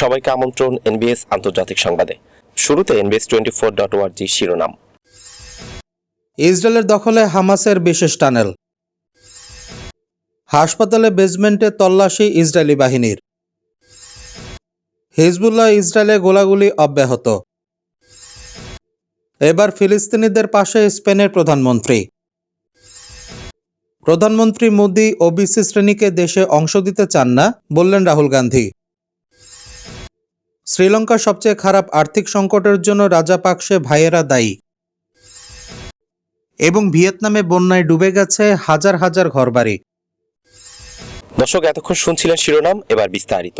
সবাইকে আমন্ত্রণ এনবিএস আন্তর্জাতিক সংবাদে। শুরুতে এনবিএস টোয়েন্টি ফোর ডট ওয়ার্জি শিরোনাম। ইসরায়েলের দখলে হামাসের বিশেষ টানেল। হাসপাতালে বেজমেন্টে তল্লাশি ইসরায়েলি বাহিনীর। হিজবুল্লাহ ইসরায়েলে গোলাগুলি অব্যাহত। এবার ফিলিস্তিনিদের পাশে স্পেনের প্রধানমন্ত্রী। প্রধানমন্ত্রী মোদি ওবিসি শ্রেণীকে দেশে অংশ দিতে চান না, বললেন রাহুল গান্ধী। শ্রীলঙ্কার সবচেয়ে খারাপ আর্থিক সংকটের জন্য রাজাপাকসে ভাইয়েরা দায়ী। এবং ভিয়েতনামে বন্যায় ডুবে গেছে হাজার হাজার ঘরবাড়ি। দর্শক এতক্ষণ শুনছিলেন শিরোনাম এবার বিস্তারিত।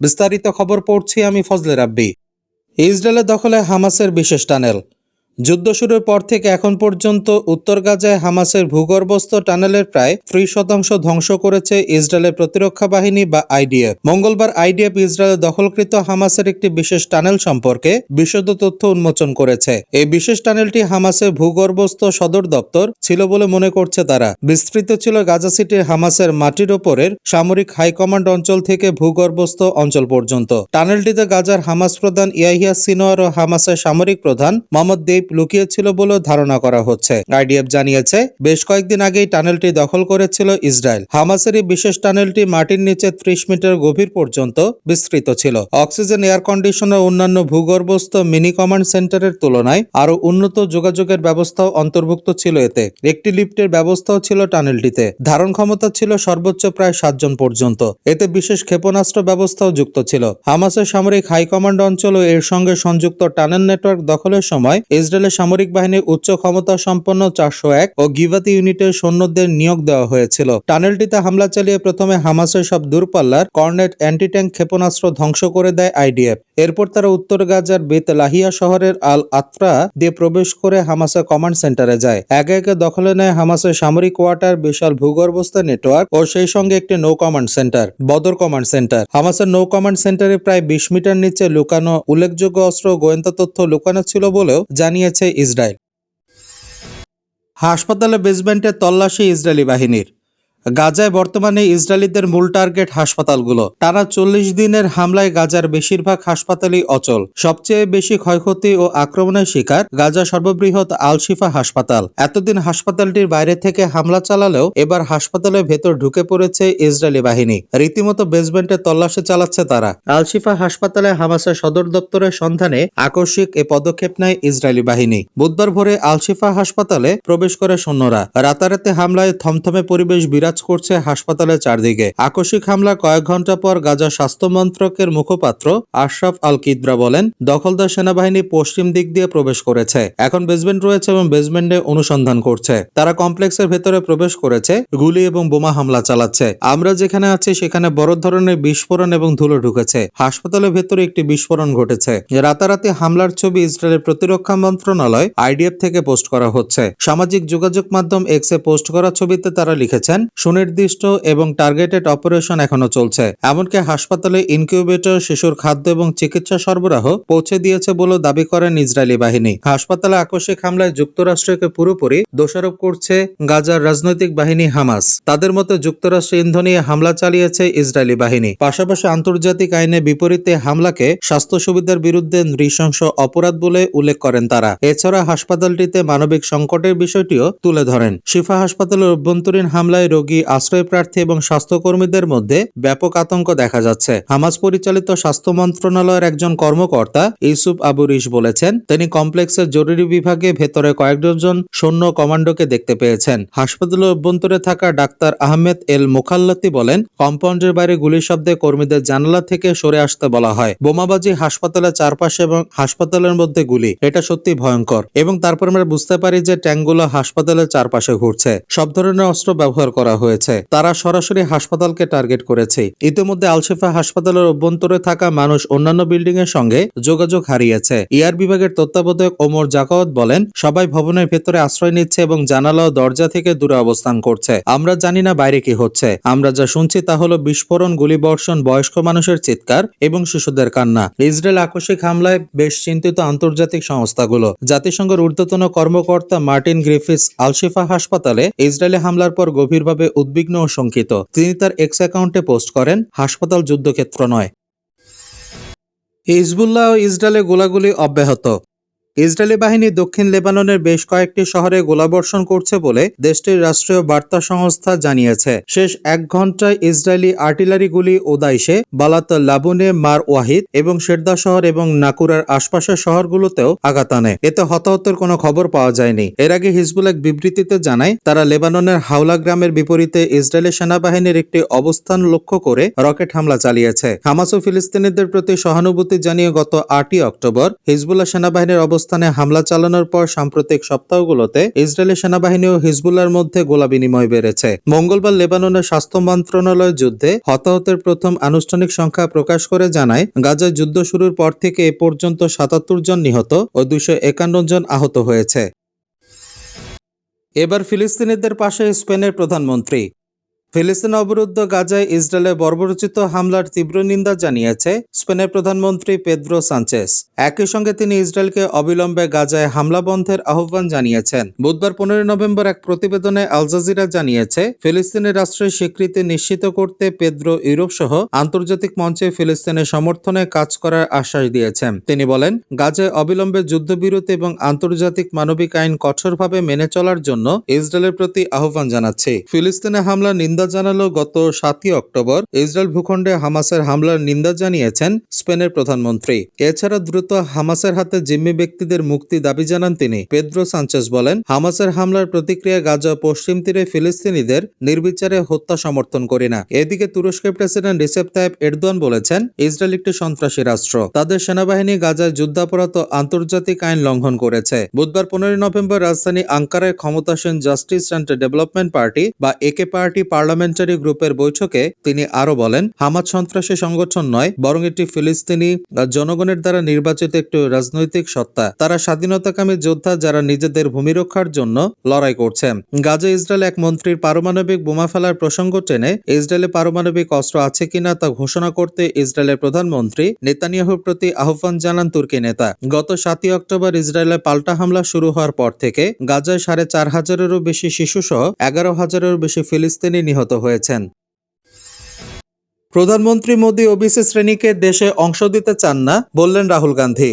বিস্তারিত খবর পড়ছি আমি ফজলে রাব্বি। ইসরায়েলের দখলে হামাসের বিশেষ টানেল। যুদ্ধ শুরুর পর থেকে এখন পর্যন্ত উত্তর গাজায় হামাসের ভূগর্ভস্থ টানেলের প্রায় ত্রিশ শতাংশ ধ্বংস করেছে ইসরায়েলের প্রতিরক্ষা বাহিনী বা আইডিএফ। মঙ্গলবার আইডিএফ ইসরায়েলের দখলকৃত হামাসের একটি বিশেষ টানেল সম্পর্কে বিশদ তথ্য উন্মোচন করেছে। এই বিশেষ টানেলটি হামাসের ভূগর্ভস্থ সদর দপ্তর ছিল বলে মনে করছে তারা। বিস্তৃত ছিল গাজা সিটির হামাসের মাটির ওপরের সামরিক হাইকমান্ড অঞ্চল থেকে ভূগর্ভস্থ অঞ্চল পর্যন্ত। টানেলটিতে গাজার হামাস প্রধান ইয়াহিয়া সিনোয়ার ও হামাসের সামরিক প্রধান মোহাম্মদ দেব লুকিয়েছিল বলে ধারণা করা হচ্ছে। আইডিএফ জানিয়েছে, বেশ কয়েকদিন আগেই টানেলটি দখল করেছিল ইসরায়েল। হামাসের বিশেষ টানেলটি মাটির নিচে ত্রিশ মিটার গভীর পর্যন্ত বিস্তৃত ছিল। অক্সিজেন, এয়ার কন্ডিশন ও অন্যান্য ভূগর্ভস্থ মিনি কমান্ড সেন্টারের তুলনায় আরও উন্নত যোগাযোগের ব্যবস্থাও অন্তর্ভুক্ত ছিল এতে। একটি লিফটের ব্যবস্থাও ছিল টানেলটিতে। ধারণ ক্ষমতা ছিল সর্বোচ্চ প্রায় সাতজন পর্যন্ত। এতে বিশেষ ক্ষেপণাস্ত্র ব্যবস্থাও যুক্ত ছিল। হামাসের সামরিক হাইকমান্ড অঞ্চল ও এর সঙ্গে সংযুক্ত টানেল নেটওয়ার্ক দখলের সময় ইসরায়েলের সামরিক বাহিনীর উচ্চ ক্ষমতা সম্পন্ন চারশো এক ও গিভাতি ইউনিটের সৈন্যদের নিয়োগ দেওয়া হয়েছিল। টানেলটিতে হামলা চালিয়ে প্রথমে হামাসের সব দূরপাল্লার কর্নেট অ্যান্টি ট্যাঙ্ক ক্ষেপণাস্ত্র ধ্বংস করে দেয় আইডিএফ। এরপর তারা উত্তর গাজার বেত লাহিয়া শহরের আল আত্রা দিয়ে প্রবেশ করে হামাসের কমান্ড সেন্টারে যায়। একে একে দখলে নেয় হামাসের সামরিক কোয়ার্টার, বিশাল ভূগর্ভস্থ নেটওয়ার্ক ও সেই সঙ্গে একটি নৌ command centre, Badr command centre. হামাসের নৌ কমান্ড সেন্টারে প্রায় বিশ মিটার নিচে লুকানো উল্লেখযোগ্য অস্ত্র গোয়েন্দা তথ্য লুকানো ছিল বলেও জানিয়েছে ইসরায়েল। হাসপাতালে বেসমেন্টে তল্লাশি ইসরায়েলি বাহিনীর। গাজায় বর্তমানে ইসরায়েলিদের মূল টার্গেট হাসপাতালগুলো। টানা চল্লিশ দিনের হামলায় গাজার বেশিরভাগ হাসপাতালই অচল। সবচেয়ে বেশি ক্ষয়ক্ষতি ও আক্রমণের শিকার গাজা সর্ববৃহৎ আলশিফা হাসপাতাল। এতদিন হাসপাতালটির বাইরে থেকে হামলা চালালেও এবার হাসপাতালের ভেতর ঢুকে পড়েছে ইসরায়েলি বাহিনী। রীতিমতো বেসমেন্টে তল্লাশি চালাচ্ছে তারা। আলশিফা হাসপাতালে হামাসের সদর দপ্তরের সন্ধানে আকস্মিক এ পদক্ষেপ নেয় ইসরায়েলি বাহিনী। বুধবার ভোরে আলশিফা হাসপাতালে প্রবেশ করে সৈন্যরা। রাতারাতি হামলায় থমথমে পরিবেশ বিরাজ করছে হাসপাতালের চারদিকে। আকস্মিক হামলা কয়েক ঘণ্টা পর গাজা স্বাস্থ্য মন্ত্রকের মুখপাত্র আশরাফ আল কিদ্রা বলেন, দখলদার সেনাবাহিনী পশ্চিম দিক দিয়ে প্রবেশ করেছে। এখন বেসমেন্ট রয়েছে এবং বেসমেন্টে অনুসন্ধান করছে। তারা কমপ্লেক্সের ভেতরে প্রবেশ করেছে, গুলি এবং বোমা হামলা চালাচ্ছে। আমরা যেখানে আছি সেখানে বড় ধরনের বিস্ফোরণ এবং ধুলো ঢুকেছে। হাসপাতালের ভেতরে একটি বিস্ফোরণ ঘটেছে। রাতারাতি হামলার ছবি ইসরায়েলের প্রতিরক্ষা মন্ত্রণালয়, আইডিএফ থেকে পোস্ট করা হচ্ছে। সামাজিক যোগাযোগ মাধ্যম এক্সে পোস্ট করা ছবিতে তারা লিখেছেন সুনির্দিষ্ট এবং টার্গেটেড অপারেশন এখনও চলছে। এমনকি হাসপাতালে ইনকিউবেটর শিশুর খাদ্য এবং চিকিৎসা সরবরাহ পৌঁছে দিয়েছে বলে দাবি করেন ইসরায়েলি বাহিনী। হাসপাতালে আকস্মিক হামলায় যুক্তরাষ্ট্রকে পুরোপুরি দোষারোপ করছে গাজার রাজনৈতিক বাহিনী হামাস। তাদের মতো যুক্তরাষ্ট্র ইন্ধন হামলা চালিয়েছে ইসরায়েলি বাহিনী। পাশাপাশি আন্তর্জাতিক আইনে বিপরীতে হামলাকে স্বাস্থ্য সুবিধার বিরুদ্ধে নৃশংস অপরাধ বলে উল্লেখ করেন তারা। এছাড়া হাসপাতালটিতে মানবিক সংকটের বিষয়টিও তুলে ধরেন। শিফা হাসপাতালের অভ্যন্তরীণ হামলায় রোগী আশ্রয় প্রার্থী এবং স্বাস্থ্যকর্মীদের মধ্যে ব্যাপক আতঙ্ক দেখা যাচ্ছে। হামাজ পরিচালিত স্বাস্থ্য মন্ত্রণালয়ের একজন কর্মকর্তা ইউসুফ আবু রিশ বলেছেন, তিনি কমপ্লেক্সের জরুরি বিভাগে ভেতরে কয়েক ডজন সৈন্য কমান্ডোকে দেখতে পেয়েছেন। হাসপাতালের অভ্যন্তরে থাকা ডাক্তার আহমেদ এল মুখাল্লাতি বলেন, কম্পাউন্ডের বাইরে গুলির শব্দে কর্মীদের জানালা থেকে সরে আসতে বলা হয়। বোমাবাজি হাসপাতালের চারপাশে এবং হাসপাতালের মধ্যে গুলি, এটা সত্যি ভয়ঙ্কর এবং তারপর আমরা বুঝতে পারি যে ট্যাঙ্কগুলো হাসপাতালের চারপাশে ঘুরছে। সব ধরনের অস্ত্র ব্যবহার করা হয়েছে। তারা সরাসরি হাসপাতালকে টার্গেট করেছে। ইতিমধ্যে আলশেফা হাসপাতালের অভ্যন্তরে থাকা মানুষ অন্যান্য বিল্ডিং এর সঙ্গে যোগাযোগ হারিয়েছে। ইয়ার বিভাগের তত্ত্বাবধায়ক ওমর জাকাওয়াত বলেন, সবাই ভবনের ভেতরে আশ্রয় নিচ্ছে এবং জানালা ও দরজা থেকে দূরে অবস্থান করছে। আমরা জানি না বাইরে কি হচ্ছে। আমরা যা শুনছি তা হলো বিস্ফোরণ, গুলিবর্ষণ, বয়স্ক মানুষের চিৎকার এবং শিশুদের কান্না। ইসরায়েল আকস্মিক হামলায় বেশ চিন্তিত আন্তর্জাতিক সংস্থাগুলো। জাতিসংঘের ঊর্ধ্বতন কর্মকর্তা মার্টিন গ্রিফিস আলশিফা হাসপাতালে ইসরায়েলি হামলার পর গভীরভাবে হিসেবে উদ্বিগ্ন ও শঙ্কিত। তিনি তার এক্স অ্যাকাউন্টে পোস্ট করেন, হাসপাতাল যুদ্ধক্ষেত্র নয়। হিজবুল্লাহ ও ইসরায়েলে গোলাগুলি অব্যাহত। ইসরায়েলি বাহিনী দক্ষিণ লেবাননের বেশ কয়েকটি শহরে গোলাবর্ষণ করছে বলে দেশটির রাষ্ট্রীয় বার্তা সংস্থা জানিয়েছে। শেষ এক ঘন্টায় ইসরায়েলি আর্টিলারি গুলি ওদাইশে বালাত লাবুনে, মার ওয়াহিদ এবং শেরদা শহর এবং নাকুরার আশপাশের শহরগুলোতেও আঘাত আনে। এতে হতাহতের কোনো খবর পাওয়া যায়নি। এর আগে হিজবুল এক বিবৃতিতে জানায়, তারা লেবাননের হাওলা গ্রামের বিপরীতে ইসরায়েলি সেনাবাহিনীর একটি অবস্থান লক্ষ্য করে রকেট হামলা চালিয়েছে। হামাস ও ফিলিস্তিনিদের প্রতি সহানুভূতি জানিয়ে গত আটই অক্টোবর হিজবুল্লাহ সেনাবাহিনীর অবস্থানে হামলা চালানোর পর সাম্প্রতিক সপ্তাহগুলোতে ইসরায়েলি সেনাবাহিনী ও হিজবুল্লার মধ্যে গোলা বিনিময় বেড়েছে। মঙ্গলবার লেবাননের স্বাস্থ্য মন্ত্রণালয় যুদ্ধে হতাহতের প্রথম আনুষ্ঠানিক সংখ্যা প্রকাশ করে জানায়, গাজায় যুদ্ধ শুরুর পর থেকে এ পর্যন্ত সাতাত্তর জন নিহত ও দুশো একান্ন জন আহত হয়েছে। এবার ফিলিস্তিনিদের পাশে স্পেনের প্রধানমন্ত্রী। ফিলিস্তিন অবরুদ্ধ গাজায় ইসরায়েলের বর্বরচিত হামলার তীব্র নিন্দা জানিয়েছে স্পেনের প্রধানমন্ত্রী পেদ্রো সানচেস। একই সঙ্গে তিনি ইসরায়েলকে অবিলম্বে গাজায় হামলা বন্ধের আহ্বান জানিয়েছেন। বুধবার পনেরো নভেম্বর এক প্রতিবেদনে আলজাজিরা জানিয়েছে ফিলিস্তিনের রাষ্ট্রের স্বীকৃতি নিশ্চিত করতে পেদ্রো ইউরোপ সহ আন্তর্জাতিক মঞ্চে ফিলিস্তিনের সমর্থনে কাজ করার আশ্বাস দিয়েছেন। তিনি বলেন, গাজায় অবিলম্বে যুদ্ধবিরতি এবং আন্তর্জাতিক মানবিক আইন কঠোরভাবে মেনে চলার জন্য ইসরায়েলের প্রতি আহ্বান জানাচ্ছে। ফিলিস্তিনে হামলার নিন্দা জানালো গত সাতই অক্টোবর। ইসরায়েল ভূখণ্ডে হামাসের হামলার নিন্দা জানিয়েছেন স্পেনের প্রধানমন্ত্রী। এছাড়া দ্রুত হামাসের হাতে জিম্মি ব্যক্তিদের মুক্তি দাবি জানান তিনি। পেদ্রো সানচেস বলেন, হামাসের হামলার প্রতিক্রিয়া গাজা পশ্চিম তীরে ফিলিস্তিনিদের নির্বিচারে হত্যা সমর্থন করি না। এদিকে তুরস্কের প্রেসিডেন্ট রিসেপ তাইপ এরদোয়ান বলেছেন, ইসরায়েল একটি সন্ত্রাসী রাষ্ট্র। তাদের সেনাবাহিনী গাজায় যুদ্ধাপরাধ আন্তর্জাতিক আইন লঙ্ঘন করেছে। বুধবার পনেরোই নভেম্বর রাজধানী আঙ্কারায় ক্ষমতাসীন জাস্টিস অ্যান্ড ডেভেলপমেন্ট পার্টি বা একে পার্টি পার্লামেন্টারি গ্রুপের বৈঠকে তিনি আরও বলেন, হামাদ সন্ত্রাসী সংগঠন নয়, বরং এটি ফিলিস্তিনি জনগণের দ্বারা নির্বাচিত একটি রাজনৈতিক সত্তা। তারা স্বাধীনতাকামী যোদ্ধা যারা নিজেদের ভূমি রক্ষার জন্য লড়াই করছে। গাজা ইসরায়েল এক মন্ত্রীর পারমাণবিক বোমা ফেলার প্রসঙ্গ টেনে, ইসরায়েলে পারমাণবিক অস্ত্র আছে কিনা তা ঘোষণা করতে ইসরায়েলের প্রধানমন্ত্রী নেতানিয়াহুর প্রতি আহ্বান জানান তুর্কি নেতা। গত সাতই অক্টোবর ইসরায়েলে পাল্টা হামলা শুরু হওয়ার পর থেকে গাজায় সাড়ে চার হাজারেরও বেশি শিশুসহ এগারো হাজারেরও বেশি ফিলিস্তিনি নিহত হয়েছেন। প্রধানমন্ত্রী মোদী ওবিসি শ্রেণীকে দেশে অংশ দিতে চান না বললেন রাহুল গান্ধী।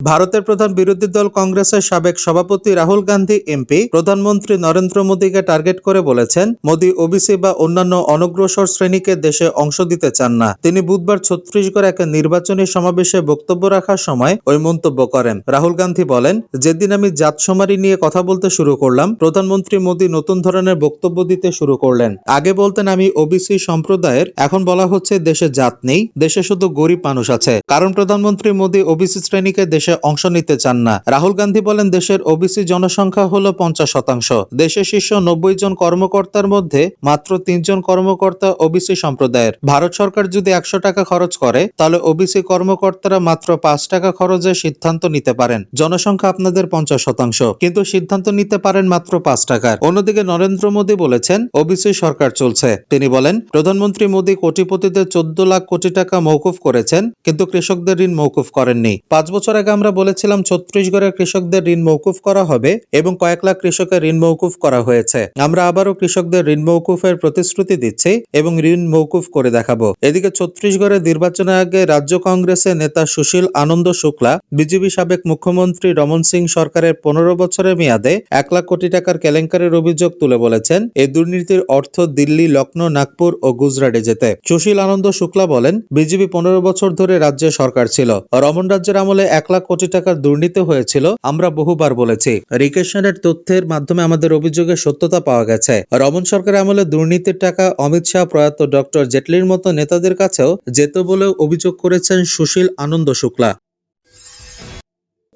ভারতের প্রধান বিরোধী দল কংগ্রেসের সাবেক সভাপতি রাহুল গান্ধী, এমপি, প্রধানমন্ত্রী নরেন্দ্র মোদীকে টার্গেট করে বলেছেন, মোদী, ওবিসি বা অন্যান্য অনগ্রসর শ্রেণীকে দেশে অংশ দিতে চান না। তিনি বুধবার ছত্তিশগড় এক নির্বাচনী সমাবেশে বক্তব্য রাখার সময় ওই মন্তব্য করেন। রাহুল গান্ধী বলেন, যেদিন আমি জাতসমারি নিয়ে কথা বলতে শুরু করলাম, প্রধানমন্ত্রী মোদী নতুন ধরনের বক্তব্য দিতে শুরু করলেন। আগে বলতেন, আমি ওবিসি সম্প্রদায়ের, এখন বলা হচ্ছে দেশে জাত নেই, দেশে শুধু গরিব মানুষ আছে। কারণ প্রধানমন্ত্রী মোদী ওবিসি শ্রেণীকে দেশে অংশ নিতে চান না। রাহুল গান্ধী বলেন, দেশের ওবিসি জনসংখ্যা হল পঞ্চাশ শতাংশ। দেশের শীর্ষ নব্বই জন কর্মকর্তার মধ্যে মাত্র তিনজন কর্মকর্তা ওবিসি সম্প্রদায়ের। ভারত সরকার যদি একশো টাকা খরচ করে, তাহলে ওবিসি কর্মকর্তারা মাত্র পাঁচ টাকা খরচে সিদ্ধান্ত নিতে পারেন। জনসংখ্যা আপনাদের পঞ্চাশ শতাংশ, কিন্তু সিদ্ধান্ত নিতে পারেন মাত্র পাঁচ টাকার। অন্যদিকে নরেন্দ্র মোদী বলেছেন, ওবিসি সরকার চলছে। তিনি বলেন, প্রধানমন্ত্রী মোদী কোটিপতিদের চোদ্দ লাখ কোটি টাকা মৌকুফ করেছেন, কিন্তু কৃষকদের ঋণ মৌকুফ করেননি। পাঁচ বছর আগে আমরা বলেছিলাম ছত্তিশগড়ের কৃষকদের ঋণ মৌকুফ করা হবে এবং কয়েক লাখ কৃষকের ঋণ মৌকুফ করা হয়েছে। আমরা আবারও কৃষকদের ঋণ মৌকুফের প্রতিশ্রুতি দিচ্ছি এবং ঋণ মৌকুফ করে দেখাবো। এদিকে ছত্তিশগড়ের নির্বাচনের আগে রাজ্য কংগ্রেসের নেতা সুশীল আনন্দ শুক্লা, বিজেপি সাবেক মুখ্যমন্ত্রী রমন সিং সরকারের পনেরো বছরের মেয়াদে এক লাখ কোটি টাকার কেলেঙ্কারির অভিযোগ তুলে বলেছেন এই দুর্নীতির অর্থ দিল্লি লখনৌ নাগপুর ও গুজরাটে যেতে। সুশীল আনন্দ শুক্লা বলেন, বিজেপি পনেরো বছর ধরে রাজ্যে সরকার ছিল। রমন রাজ্যের আমলে এক লাখ কোটি টাকার দুর্নীতি হয়েছিল, আমরা বহুবার বলেছি। রিকেশনের তথ্যের মাধ্যমে আমাদের অভিযোগের সত্যতা পাওয়া গেছে। রমন সরকারের আমলে দুর্নীতির টাকা অমিত শাহ প্রয়াত ডক্টর জেটলির মতো নেতাদের কাছেও যেত বলেও অভিযোগ করেছেন সুশীল আনন্দ শুক্লা।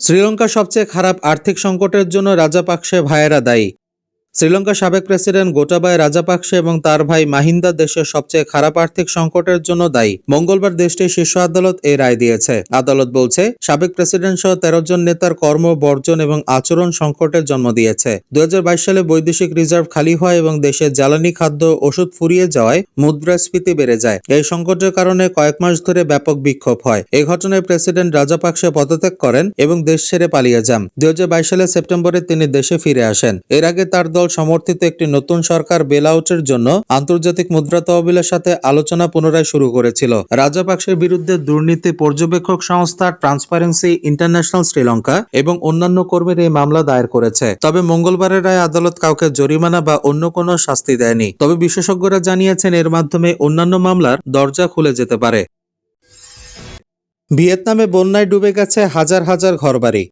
শ্রীলঙ্কার সবচেয়ে খারাপ আর্থিক সংকটের জন্য রাজাপাকসে ভাইয়েরা দায়ী। শ্রীলঙ্কার সাবেক প্রেসিডেন্ট গোটাবায় রাজাপাকসে এবং তার ভাই মাহিন্দা দেশের সবচেয়ে খারাপ আর্থিক সংকটের জন্য দায়ী। মঙ্গলবার দেশটির শীর্ষ আদালত এই রায় দিয়েছে। আদালত বলছে, সাবেক প্রেসিডেন্ট সহ তেরো জন নেতার কর্ম, বর্জন এবং আচরণ সংকটের জন্ম দিয়েছে। দুই সালে বৈদেশিক রিজার্ভ খালি হয় এবং দেশে জ্বালানি খাদ্য, ওষুধ ফুরিয়ে যাওয়ায় মুদ্রাস্ফীতি বেড়ে যায়। এই সংকটের কারণে কয়েক মাস ধরে ব্যাপক বিক্ষোভ হয়। এই ঘটনায় প্রেসিডেন্ট রাজাপাকসে পদত্যাগ করেন এবং দেশ ছেড়ে পালিয়ে যান। দুই হাজার বাইশ সালে সেপ্টেম্বরে তিনি দেশে ফিরে আসেন। এর আগে তার দল দল সমর্থিত একটি নতুন সরকার বেলআউটের জন্য আন্তর্জাতিক মুদ্রা তহবিলের সাথে আলোচনা পুনরায় শুরু করেছিল। রাজাপাকসের বিরুদ্ধে দুর্নীতি পর্যবেক্ষক সংস্থা ট্রান্সপারেন্সি ইন্টারন্যাশনাল শ্রীলঙ্কা এবং অন্যান্য কর্মীর এই মামলা দায়ের করেছে। তবে মঙ্গলবারের রায় আদালত কাউকে জরিমানা বা অন্য কোনো শাস্তি দেয়নি। তবে বিশেষজ্ঞরা জানিয়েছেন এর মাধ্যমে অন্যান্য মামলার দরজা খুলে যেতে পারে। ভিয়েতনামে বন্যায় ডুবে গেছে হাজার হাজার ঘরবাড়ি।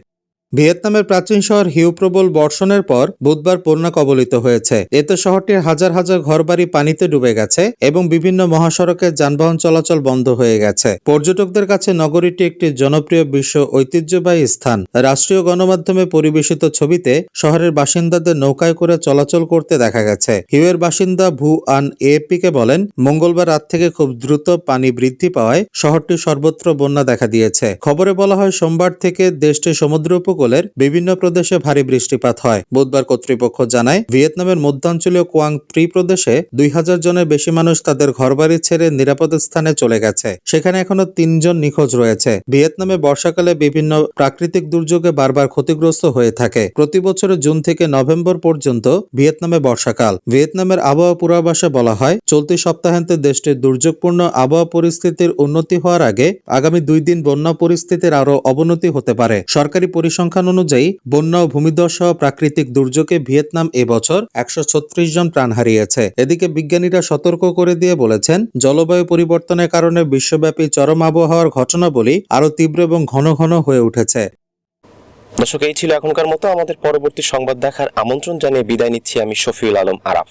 ভিয়েতনামের প্রাচীন শহর হিউ প্রবল বর্ষণের পর বুধবার বন্যা কবলিত হয়েছে। এতে শহরটির হাজার হাজার ঘরবাড়ি পানিতে ডুবে গেছে এবং বিভিন্ন মহাসড়কে যানবাহন চলাচল বন্ধ হয়ে গেছে। পর্যটকদের কাছে নগরীটি একটি জনপ্রিয় বিশ্ব ঐতিহ্যবাহী স্থান। রাষ্ট্রীয় গণমাধ্যমে পরিবেশিত ছবিতে শহরের বাসিন্দাদের নৌকায় করে চলাচল করতে দেখা গেছে। হিউয়ের বাসিন্দা ভু আন এএপিকে বলেন, মঙ্গলবার রাত থেকে খুব দ্রুত পানি বৃদ্ধি পাওয়ায় শহরটি সর্বত্র বন্যা দেখা দিয়েছে। খবরে বলা হয়, সোমবার থেকে দেশটির সমুদ্র উপকূলের বিভিন্ন প্রদেশে ভারী বৃষ্টিপাত হয়। বুধবার কর্তৃপক্ষ জানায়, ভিয়েতনামের মধ্যাঞ্চলীয় কোয়াং ত্রি প্রদেশে দুই হাজার জনের বেশি মানুষ তাদের ঘরবাড়ি ছেড়ে নিরাপদ স্থানে চলে গেছে। সেখানে এখনও তিনজন নিখোঁজ রয়েছে। ভিয়েতনামে বর্ষাকালে বিভিন্ন প্রাকৃতিক দুর্যোগে বারবার ক্ষতিগ্রস্ত হয়ে থাকে। প্রতি বছর জুন থেকে নভেম্বর পর্যন্ত ভিয়েতনামে বর্ষাকাল। ভিয়েতনামের আবহাওয়া পূর্বাভাসে বলা হয়, চলতি সপ্তাহান্তে দেশটির দুর্যোগপূর্ণ আবহাওয়া পরিস্থিতির উন্নতি হওয়ার আগে আগামী দুই দিন বন্যা পরিস্থিতির আরও অবনতি হতে পারে। সরকারি পরিসংখ্যান অনুযায়ী বন্যা ও ভূমিধস সহ প্রাকৃতিক দুর্যোগে ভিয়েতনাম এবছর একশো ছত্রিশ জন প্রাণ হারিয়েছে। এদিকে বিজ্ঞানীরা সতর্ক করে দিয়ে বলেছেন, জলবায়ু পরিবর্তনের কারণে বিশ্বব্যাপী চরম আবহাওয়ার ঘটনাবলী আরও তীব্র এবং ঘন ঘন হয়ে উঠেছে। দর্শক, এই ছিল এখনকার মতো। আমাদের পরবর্তী সংবাদ দেখার আমন্ত্রণ জানিয়ে বিদায় নিচ্ছি আমি শফিউল আলম আরাফ।